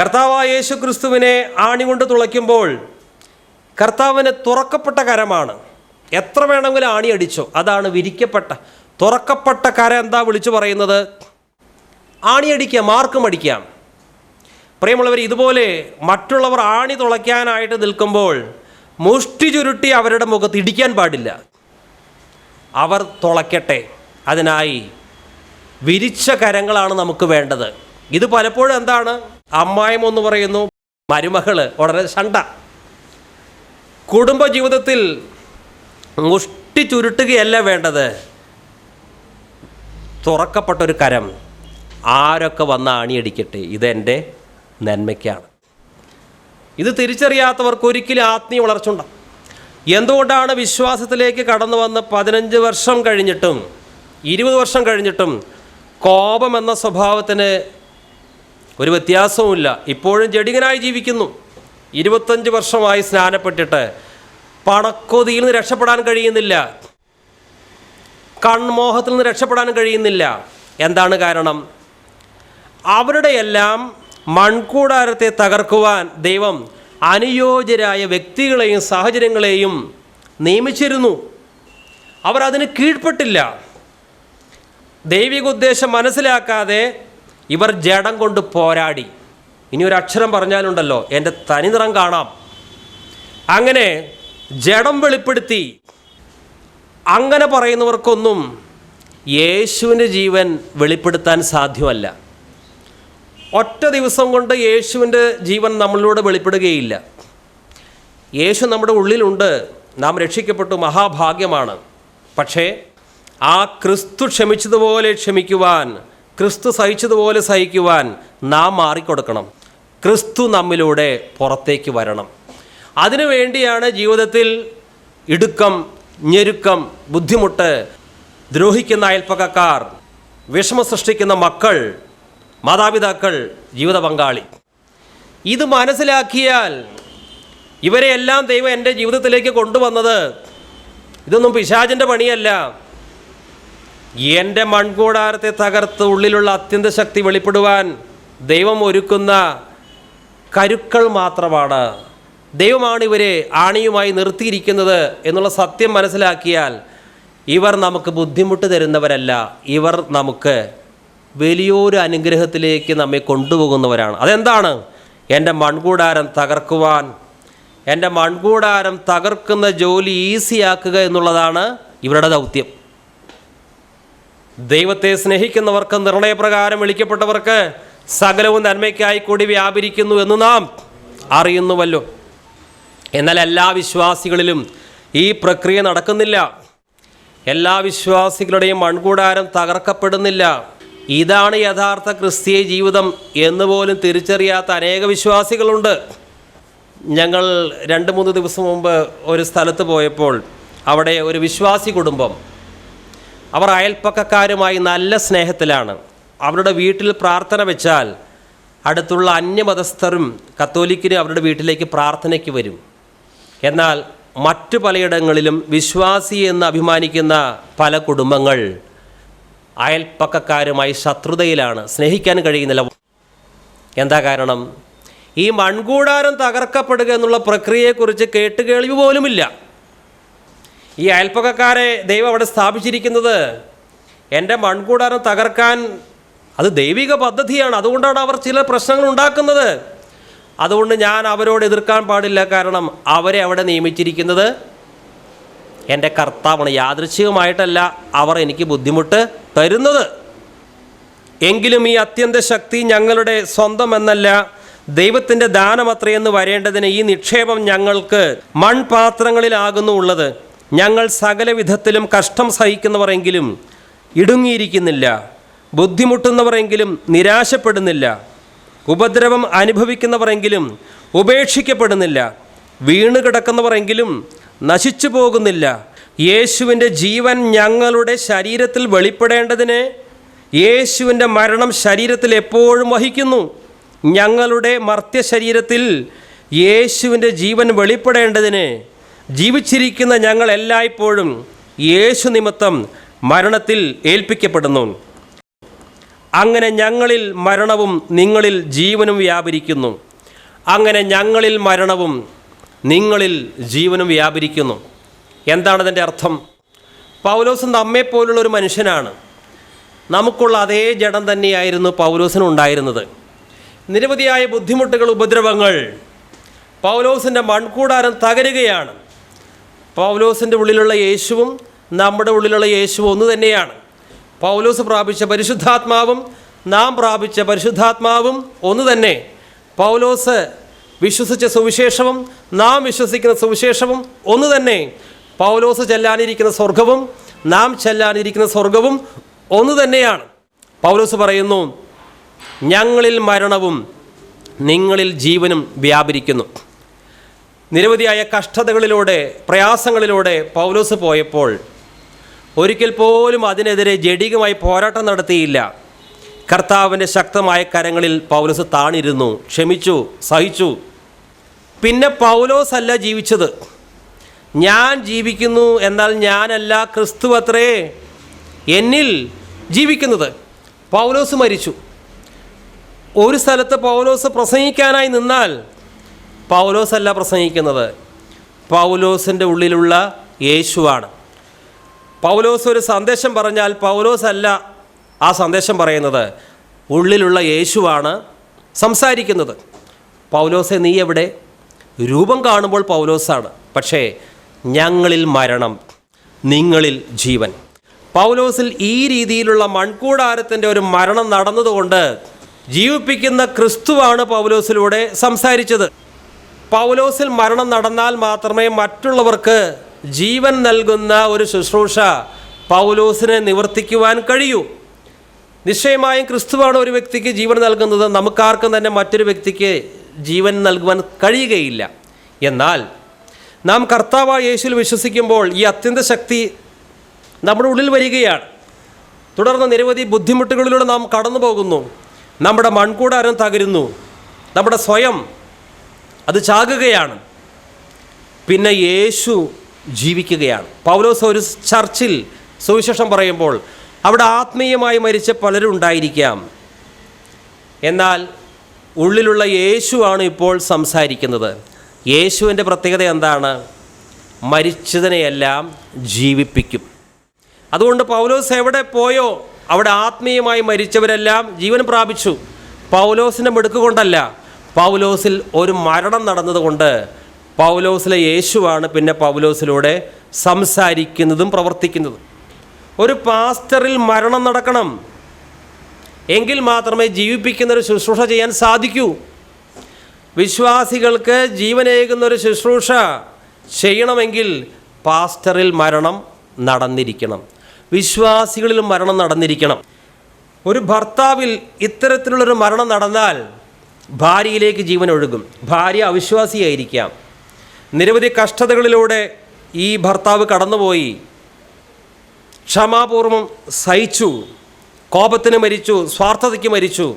S1: കർത്താവായ യേശു ക്രിസ്തുവിനെ ആണികൊണ്ട് തുളയ്ക്കുമ്പോൾ കർത്താവിന് തുറക്കപ്പെട്ട കരമാണ്. എത്ര വേണമെങ്കിലും ആണി അടിച്ചോ അതാണ് വിരിക്കപ്പെട്ട തുറക്കപ്പെട്ട കര എന്താ വിളിച്ചു പറയുന്നത്? ആണിയടിക്കാം മാർക്കും അടിക്കാം. പ്രിയമുള്ളവർ ഇതുപോലെ മറ്റുള്ളവർ ആണി തുളയ്ക്കാനായിട്ട് നിൽക്കുമ്പോൾ മുഷ്ടി ചുരുട്ടി അവരുടെ മുഖത്ത് ഇടിക്കാൻ പാടില്ല. അവർ തുളയ്ക്കട്ടെ. അതിനായി വിരിച്ച കരങ്ങളാണ് നമുക്ക് വേണ്ടത്. ഇത് പലപ്പോഴും എന്താണ്? അമ്മായം എന്ന് പറയുന്നു മരുമകൾ വളരെ ശണ്ട. കുടുംബജീവിതത്തിൽ മുഷ്ടി ചുരുട്ടുകയല്ല വേണ്ടത്. തുറക്കപ്പെട്ടൊരു കരം. ആരൊക്കെ വന്ന് അണിയടിക്കട്ടെ ഇതെന്റെ നന്മയ്ക്കാണ്. ഇത് തിരിച്ചറിയാത്തവർക്ക് ഒരിക്കലും ആത്മീയ വളർച്ച എന്തുകൊണ്ടാണ് വിശ്വാസത്തിലേക്ക് കടന്നു വന്ന് പതിനഞ്ച് വർഷം കഴിഞ്ഞിട്ടും ഇരുപത് വർഷം കഴിഞ്ഞിട്ടും കോപം എന്ന സ്വഭാവത്തിന് ഒരു വ്യത്യാസവുമില്ല. ഇപ്പോഴും ജഡികനായി ജീവിക്കുന്നു. ഇരുപത്തഞ്ച് വർഷമായി സ്നാനപ്പെട്ടിട്ട് പണക്കൊതിയിൽ നിന്ന് രക്ഷപ്പെടാൻ കഴിയുന്നില്ല. കൺമോഹത്തിൽ നിന്ന് രക്ഷപ്പെടാൻ കഴിയുന്നില്ല. എന്താണ് കാരണം? അവരുടെ എല്ലാം മൺകൂടാരത്തെ തകർക്കുവാൻ ദൈവം അനുയോജ്യരായ വ്യക്തികളെയും സാഹചര്യങ്ങളെയും നിയമിച്ചിരുന്നു. അവർ അതിന് കീഴ്പ്പെട്ടില്ല. ദൈവിക ഉദ്ദേശം മനസ്സിലാക്കാതെ ഇവർ ജഡം കൊണ്ട് പോരാടി. ഇനി ഒരു അക്ഷരം പറഞ്ഞാലുണ്ടല്ലോ എന്റെ തനിനിറം കാണാം. അങ്ങനെ ജഡം വെളിപ്പെടുത്തി. അങ്ങനെ പറയുന്നവർക്കൊന്നും യേശുവിന്റെ ജീവൻ വെളിപ്പെടുത്താൻ സാധ്യമല്ല. ഒറ്റ ദിവസം കൊണ്ട് യേശുവിന്റെ ജീവൻ നമ്മളിലൂടെ വെളിപ്പെടുകയില്ല. യേശു നമ്മുടെ ഉള്ളിലുണ്ട് നാം രക്ഷിക്കപ്പെട്ടു മഹാഭാഗ്യമാണ്. പക്ഷേ ആ ക്രിസ്തു ക്ഷമിച്ചതുപോലെ ക്ഷമിക്കുവാൻ ക്രിസ്തു സഹിച്ചതുപോലെ സഹിക്കുവാൻ നാം മാറിക്കൊടുക്കണം. ക്രിസ്തു നമ്മിലൂടെ പുറത്തേക്ക് വരണം. അതിനു വേണ്ടിയാണ് ജീവിതത്തിൽ ഇടുക്കം ഞെരുക്കം ബുദ്ധിമുട്ട് ദ്രോഹിക്കുന്ന അയൽപ്പക്കക്കാർ വിഷമം സൃഷ്ടിക്കുന്ന മക്കൾ മാതാപിതാക്കൾ ജീവിത പങ്കാളി. ഇത് മനസ്സിലാക്കിയാൽ ഇവരെയെല്ലാം ദൈവം എന്റെ ജീവിതത്തിലേക്ക് കൊണ്ടുവന്നത് ഇതൊന്നും പിശാചിന്റെ പണിയല്ല. എന്റെ മൺകൂടാരത്തെ തകർത്ത് ഉള്ളിലുള്ള അത്യന്ത ശക്തി വെളിപ്പെടുവാൻ ദൈവം ഒരുക്കുന്ന കരുക്കൾ മാത്രമാണ്. ദൈവമാണ് ഇവരെ ആണിയുമായി നിർത്തിയിരിക്കുന്നത് എന്നുള്ള സത്യം മനസ്സിലാക്കിയാൽ ഇവർ നമുക്ക് ബുദ്ധിമുട്ട് തരുന്നവരല്ല. ഇവർ നമുക്ക് വലിയൊരു അനുഗ്രഹത്തിലേക്ക് നമ്മെ കൊണ്ടുപോകുന്നവരാണ്. അതെന്താണ്? എന്റെ മൺകൂടാരം തകർക്കുവാൻ. എന്റെ മൺകൂടാരം തകർക്കുന്ന ജോലി ഈസിയാക്കുക എന്നുള്ളതാണ് ഇവരുടെ ദൗത്യം. ദൈവത്തെ സ്നേഹിക്കുന്നവർക്ക് നിർണയപ്രകാരം വിളിക്കപ്പെട്ടവർക്ക് സകലവും നന്മയ്ക്കായി കൂടി വ്യാപരിക്കുന്നു എന്ന് നാം അറിയുന്നുവല്ലോ. എന്നാൽ എല്ലാ വിശ്വാസികളിലും ഈ പ്രക്രിയ നടക്കുന്നില്ല. എല്ലാ വിശ്വാസികളുടെയും മൺകൂടാരം തകർക്കപ്പെടുന്നില്ല. ഇതാണ് യഥാർത്ഥ ക്രിസ്തീയ ജീവിതം എന്ന് പോലും തിരിച്ചറിയാത്ത അനേക വിശ്വാസികളുണ്ട്. ഞങ്ങൾ രണ്ട് മൂന്ന് ദിവസം മുമ്പ് ഒരു സ്ഥലത്ത് പോയപ്പോൾ അവിടെ ഒരു വിശ്വാസി കുടുംബം അവർ അയൽപ്പക്കക്കാരുമായി നല്ല സ്നേഹത്തിലാണ്. അവരുടെ വീട്ടിൽ പ്രാർത്ഥന വെച്ചാൽ അടുത്തുള്ള അന്യമതസ്ഥരും കത്തോലിക്കരും അവരുടെ വീട്ടിലേക്ക് പ്രാർത്ഥനയ്ക്ക് വരും. എന്നാൽ മറ്റു പലയിടങ്ങളിലും വിശ്വാസി എന്ന് അഭിമാനിക്കുന്ന പല കുടുംബങ്ങൾ അയൽപ്പക്കക്കാരുമായി ശത്രുതയിലാണ്. സ്നേഹിക്കാൻ കഴിയുന്നില്ല. എന്താ കാരണം? ഈ മൺകൂടാരം തകർക്കപ്പെടുക എന്നുള്ള പ്രക്രിയയെക്കുറിച്ച് കേട്ടുകേൾവി പോലുമില്ല. ഈ അയൽപ്പക്കക്കാരെ ദൈവം അവിടെ സ്ഥാപിച്ചിരിക്കുന്നത് എന്റെ മൺകൂടാരം തകർക്കാൻ അത് ദൈവിക പദ്ധതിയാണ്. അതുകൊണ്ടാണ് അവർ ചില പ്രശ്നങ്ങൾ ഉണ്ടാക്കുന്നത്. അതുകൊണ്ട് ഞാൻ അവരോട് എതിർക്കാൻ പാടില്ല. കാരണം അവരെ അവിടെ നിയമിച്ചിരിക്കുന്നത് എന്റെ കർത്താവാണ്. യാദൃച്ഛികമായിട്ടല്ല അവർ എനിക്ക് ബുദ്ധിമുട്ട് തരുന്നത്. എങ്കിലും ഈ അത്യന്ത ശക്തി ഞങ്ങളുടെ സ്വന്തമെന്നല്ല ദൈവത്തിന്റെ ദാനമത്രയെന്ന് വരേണ്ടതിന് ഈ നിക്ഷേപം ഞങ്ങൾക്ക് മൺപാത്രങ്ങളിലാകുന്നു ഉള്ളത് ഞങ്ങൾ സകല വിധത്തിലും കഷ്ടം സഹിക്കുന്നവരെങ്കിലും ഇടുങ്ങിയിരിക്കുന്നില്ല ബുദ്ധിമുട്ടുന്നവരെങ്കിലും നിരാശപ്പെടുന്നില്ല ഉപദ്രവം അനുഭവിക്കുന്നവരെങ്കിലും ഉപേക്ഷിക്കപ്പെടുന്നില്ല വീണ് കിടക്കുന്നവരെങ്കിലും നശിച്ചു പോകുന്നില്ല യേശുവിന്റെ ജീവൻ ഞങ്ങളുടെ ശരീരത്തിൽ വെളിപ്പെടേണ്ടതിന് യേശുവിന്റെ മരണം ശരീരത്തിൽ എപ്പോഴും വഹിക്കുന്നു. ഞങ്ങളുടെ മർത്യ ശരീരത്തിൽ യേശുവിന്റെ ജീവൻ വെളിപ്പെടേണ്ടതിന് ജീവിച്ചിരിക്കുന്ന ഞങ്ങൾ എല്ലായ്പ്പോഴും യേശു നിമിത്തം മരണത്തിൽ ഏൽപ്പിക്കപ്പെടുന്നു. അങ്ങനെ ഞങ്ങളിൽ മരണവും നിങ്ങളിൽ ജീവനും വ്യാപരിക്കുന്നു. അങ്ങനെ ഞങ്ങളിൽ മരണവും നിങ്ങളിൽ ജീവനും വ്യാപരിക്കുന്നു. എന്താണ് അതിന്റെ അർത്ഥം? പൗലോസ് നമ്മെപ്പോലുള്ള ഒരു മനുഷ്യനാണ്. നമുക്കുള്ള അതേ ജഡം തന്നെയായിരുന്നു പൗലോസിനുണ്ടായിരുന്നത് നിരവധിയായ ബുദ്ധിമുട്ടുകൾ ഉപദ്രവങ്ങൾ പൗലോസിന്റെ മൺകൂടാരം തകരുകയാണ്. പൗലോസിന്റെ ഉള്ളിലുള്ള യേശുവും നമ്മുടെ ഉള്ളിലുള്ള യേശുവും ഒന്ന് തന്നെയാണ്. പൗലോസ് പ്രാപിച്ച പരിശുദ്ധാത്മാവും നാം പ്രാപിച്ച പരിശുദ്ധാത്മാവും ഒന്ന് തന്നെ. പൗലോസ് വിശ്വസിച്ച സുവിശേഷവും നാം വിശ്വസിക്കുന്ന സുവിശേഷവും ഒന്ന് തന്നെ. പൗലോസ് ചെല്ലാനിരിക്കുന്ന സ്വർഗവും നാം ചെല്ലാനിരിക്കുന്ന സ്വർഗവും ഒന്ന് തന്നെയാണ്. പൗലോസ് പറയുന്നു ഞങ്ങളിൽ മരണവും നിങ്ങളിൽ ജീവനും വ്യാപരിക്കുന്നു. നിരവധിയായ കഷ്ടതകളിലൂടെ പ്രയാസങ്ങളിലൂടെ പൗലോസ് പോയപ്പോൾ ഒരിക്കൽ പോലും അതിനെതിരെ ജഡികമായി പോരാട്ടം നടത്തിയില്ല. കർത്താവിന്റെ ശക്തമായ കരങ്ങളിൽ പൗലോസ് താണിരുന്നു ക്ഷമിച്ചു സഹിച്ചു. പിന്നെ പൗലോസ് അല്ല ജീവിച്ചത്. ഞാൻ ജീവിക്കുന്നു എന്നാൽ ഞാനല്ല ക്രിസ്തു അത്രേ എന്നിൽ ജീവിക്കുന്നത്. പൗലോസ് മരിച്ചു. ഒരു സ്ഥലത്ത് പൗലോസ് പ്രസംഗിക്കാനായി നിന്നാൽ പൗലോസ് അല്ല പ്രസംഗിക്കുന്നത് പൗലോസിന്റെ ഉള്ളിലുള്ള യേശുവാണ്. പൗലോസ് ഒരു സന്ദേശം പറഞ്ഞാൽ പൗലോസ് അല്ല ആ സന്ദേശം പറയുന്നത് ഉള്ളിലുള്ള യേശുവാണ് സംസാരിക്കുന്നത്. പൗലോസെ നീ എവിടെ? രൂപം കാണുമ്പോൾ പൗലോസാണ്. പക്ഷേ ഞങ്ങളിൽ മരണം നിങ്ങളിൽ ജീവൻ. പൗലോസിൽ ഈ രീതിയിലുള്ള മൺകൂടാരത്തിന്റെ ഒരു മരണം നടന്നതുകൊണ്ട് ജീവിപ്പിക്കുന്ന ക്രിസ്തുവാണ് പൗലോസിലൂടെ സംസാരിച്ചത്. പൗലോസിൽ മരണം നടന്നാൽ മാത്രമേ മറ്റുള്ളവർക്ക് ജീവൻ നൽകുന്ന ഒരു ശുശ്രൂഷ പൗലോസിനെ നിവർത്തിക്കുവാൻ കഴിയൂ. നിശ്ചയമായും ക്രിസ്തുവാണ് ഒരു വ്യക്തിക്ക് ജീവൻ നൽകുന്നത്. നമുക്കാർക്കും തന്നെ മറ്റൊരു വ്യക്തിക്ക് ജീവൻ നൽകുവാൻ കഴിയുകയില്ല. എന്നാൽ നാം കർത്താവായ യേശുവിൽ വിശ്വസിക്കുമ്പോൾ ഈ അത്യന്ത ശക്തി നമ്മുടെ ഉള്ളിൽ വരികയാണ്. തുടർന്ന് നിരവധി ബുദ്ധിമുട്ടുകളിലൂടെ നാം കടന്നു പോകുന്നു നമ്മുടെ മൺകൂടാരം തകരുന്നു. നമ്മുടെ സ്വയം അത് ചാകുകയാണ്. പിന്നെ യേശു ജീവിക്കുകയാണ്. പൗലോസ് ഒരു ചർച്ചിൽ സുവിശേഷം പറയുമ്പോൾ അവിടെ ആത്മീയമായി മരിച്ച പലരും ഉണ്ടായിരിക്കാം. എന്നാൽ ഉള്ളിലുള്ള യേശുവാണ് ഇപ്പോൾ സംസാരിക്കുന്നത്. യേശുവിന്റെ പ്രത്യേകത എന്താണ്? മരിച്ചതിനെയെല്ലാം ജീവിപ്പിക്കും. അതുകൊണ്ട് പൗലോസ് എവിടെ പോയോ അവിടെ ആത്മീയമായി മരിച്ചവരെല്ലാം ജീവൻ പ്രാപിച്ചു. പൗലോസിന്റെ മെടുക്കുകൊണ്ടല്ല കൊണ്ടല്ല പൗലോസിൽ ഒരു മരണം നടന്നതുകൊണ്ട് പൗലോസിലെ യേശുവാണ് പിന്നെ പൗലോസിലൂടെ സംസാരിക്കുന്നതും പ്രവർത്തിക്കുന്നതും. ഒരു പാസ്റ്ററിൽ മരണം നടക്കണം. എങ്കിൽ മാത്രമേ ജീവിപ്പിക്കുന്ന ഒരു ശുശ്രൂഷ ചെയ്യാൻ സാധിക്കൂ. വിശ്വാസികൾക്ക് ജീവനേകുന്ന ഒരു ശുശ്രൂഷ ചെയ്യണമെങ്കിൽ പാസ്റ്ററിൽ മരണം നടന്നിരിക്കണം. വിശ്വാസികളിൽ മരണം നടന്നിരിക്കണം. ഒരു ഭർത്താവിൽ ഇത്തരത്തിലുള്ളൊരു മരണം നടന്നാൽ ഭാര്യയിലേക്ക് ജീവൻ ഒഴുകും. ഭാര്യ അവിശ്വാസിയായിരിക്കാം. നിരവധി കഷ്ടതകളിലൂടെ ഈ ഭർത്താവ് കടന്നുപോയി. ക്ഷമാപൂർവം സഹിച്ചു. കോപത്തിന് മരിച്ചു. സ്വാർത്ഥതയ്ക്ക് മരിച്ചു.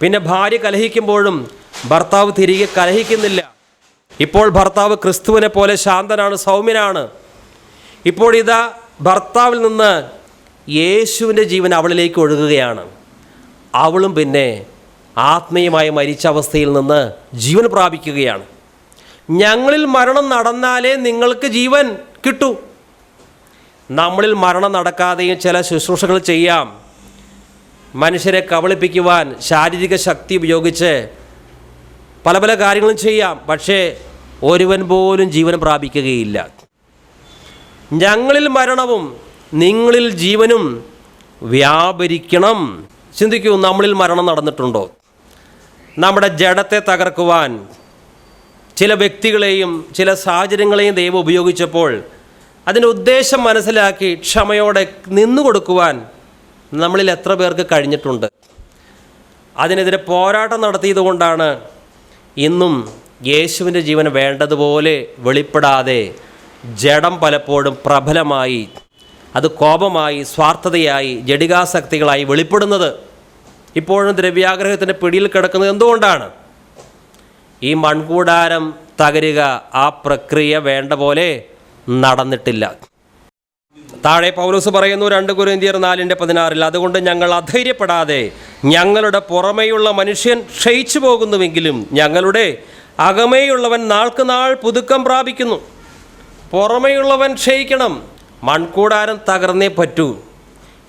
S1: പിന്നെ ഭാര്യ കലഹിക്കുമ്പോഴും ഭർത്താവ് തിരികെ കലഹിക്കുന്നില്ല. ഇപ്പോൾ ഭർത്താവ് ക്രിസ്തുവിനെ പോലെ ശാന്തനാണ് സൗമ്യനാണ്. ഇപ്പോൾ ഇതാ ഭർത്താവിൽ നിന്ന് യേശുവിന്റെ ജീവൻ അവളിലേക്ക് ഒഴുകുകയാണ്. അവളും പിന്നെ ആത്മീയമായി മരിച്ച അവസ്ഥയിൽ നിന്ന് ജീവൻ പ്രാപിക്കുകയാണ്. ഞങ്ങളിൽ മരണം നടന്നാലേ നിങ്ങൾക്ക് ജീവൻ കിട്ടൂ. നമ്മളിൽ മരണം നടക്കാതെയും ചില ശുശ്രൂഷകൾ ചെയ്യാം. മനുഷ്യരെ കബളിപ്പിക്കുവാൻ ശാരീരിക ശക്തി ഉപയോഗിച്ച് പല പല കാര്യങ്ങളും ചെയ്യാം. പക്ഷേ ഒരുവൻ പോലും ജീവൻ പ്രാപിക്കുകയില്ല. ഞങ്ങളിൽ മരണവും നിങ്ങളിൽ ജീവനും വ്യാപരിക്കണം. ചിന്തിക്കൂ നമ്മളിൽ മരണം നടന്നിട്ടുണ്ടോ? നമ്മുടെ ജഡത്തെ തകർക്കുവാൻ ചില വ്യക്തികളെയും ചില സാഹചര്യങ്ങളെയും ദൈവം ഉപയോഗിച്ചപ്പോൾ അതിന്റെ ഉദ്ദേശം മനസ്സിലാക്കി ക്ഷമയോടെ നിന്നു കൊടുക്കുവാൻ നമ്മളിൽ എത്ര പേർക്ക് കഴിഞ്ഞിട്ടുണ്ട്. അതിനെതിരെ പോരാട്ടം നടത്തിയതുകൊണ്ടാണ് ഇന്നും യേശുവിന്റെ ജീവൻ വേണ്ടതുപോലെ വെളിപ്പെടാതെ ജഡം പലപ്പോഴും പ്രബലമായി അത് കോപമായി സ്വാർത്ഥതയായി ജഡികാസക്തികളായി വെളിപ്പെടുന്നത്. ഇപ്പോഴും ദ്രവ്യാഗ്രഹത്തിന്റെ പിടിയിൽ കിടക്കുന്നത് എന്തുകൊണ്ടാണ്? ഈ മൺകൂടാരം തകരുക ആ പ്രക്രിയ വേണ്ട പോലെ നടന്നിട്ടില്ല. താഴെ പൗലോസ് പറയുന്നു രണ്ട് കുരിന്തിയർ നാലിന്റെ പതിനാറിൽ അതുകൊണ്ട് ഞങ്ങൾ അധൈര്യപ്പെടാതെ ഞങ്ങളുടെ പുറമേയുള്ള മനുഷ്യൻ ക്ഷയിച്ചു പോകുന്നുവെങ്കിലും ഞങ്ങളുടെ അകമേയുള്ളവൻ നാൾക്ക് നാൾ പുതുക്കം പ്രാപിക്കുന്നു. പുറമേയുള്ളവൻ ക്ഷയിക്കണം മൺകൂടാരം തകർന്നേ പറ്റൂ.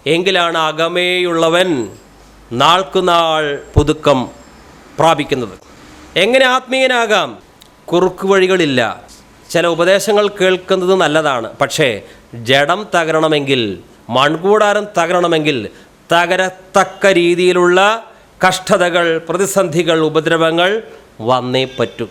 S1: എങ്കിലാണ് അകമേയുള്ളവൻ നാൾക്കുനാൾ പുതുക്കം പ്രാപിക്കുന്നത്. എങ്ങനെ ആത്മീയനാകാം? കുറുക്ക് വഴികളില്ല. ചില ഉപദേശങ്ങൾ കേൾക്കുന്നത് നല്ലതാണ്. പക്ഷേ ജഡം തകരണമെങ്കിൽ മൺകൂടാരം തകരണമെങ്കിൽ തകരത്തക്ക രീതിയിലുള്ള കഷ്ടതകൾ പ്രതിസന്ധികൾ ഉപദ്രവങ്ങൾ വന്നേ പറ്റൂ.